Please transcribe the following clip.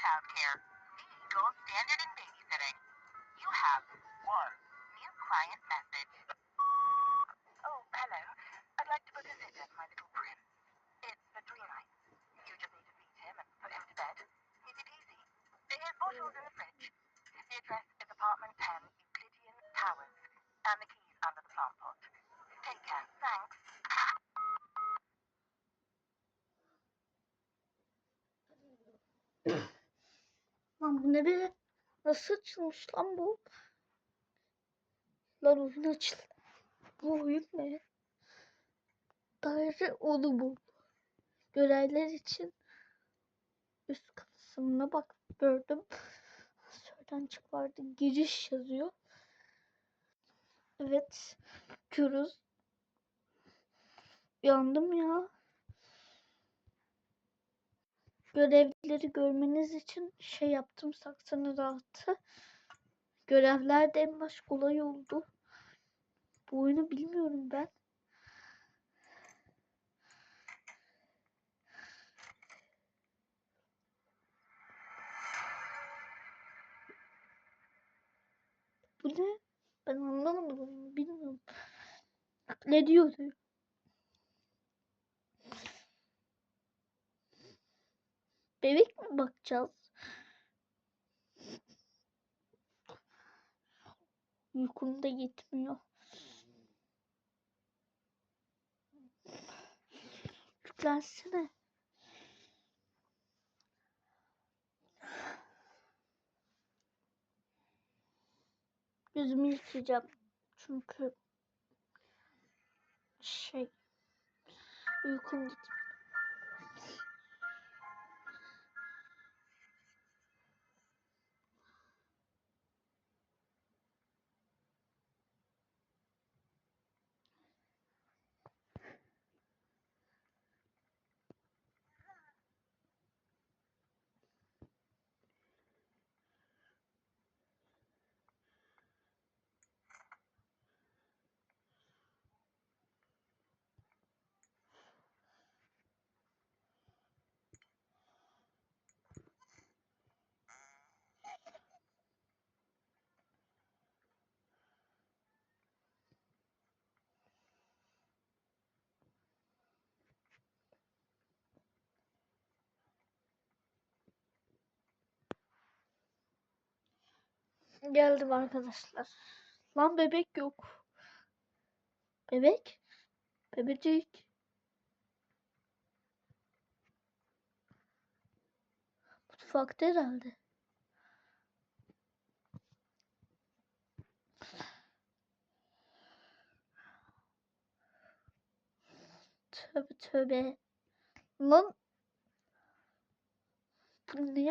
childcare. The gold standard in babysitting. You have one Lan bu ne be? Nasıl açılmış lan bu? Lan oyun açıl. Bu oyun ne? Daire onu bu. Görevler için üst kısmına bak gördüm. Söylen çık vardı. Giriş yazıyor. Evet. Görüyoruz. Yandım ya. Görevleri görmeniz için şey yaptım saksını rahatı. Görevler de en baş kolay oldu. Bu oyunu bilmiyorum ben. Bu ne? Ben anlamadım bilmiyorum. Ne diyordu? Bebek mi bakacağız? Uykum da yetmiyor. Yüklensene. Gözümü yıkayacağım. Çünkü şey uykum gitmiyor. Geldim arkadaşlar. Lan bebek yok. Bebek? Bebecik. Mutfakta herhalde. Tövbe tövbe. Lan. Bu niye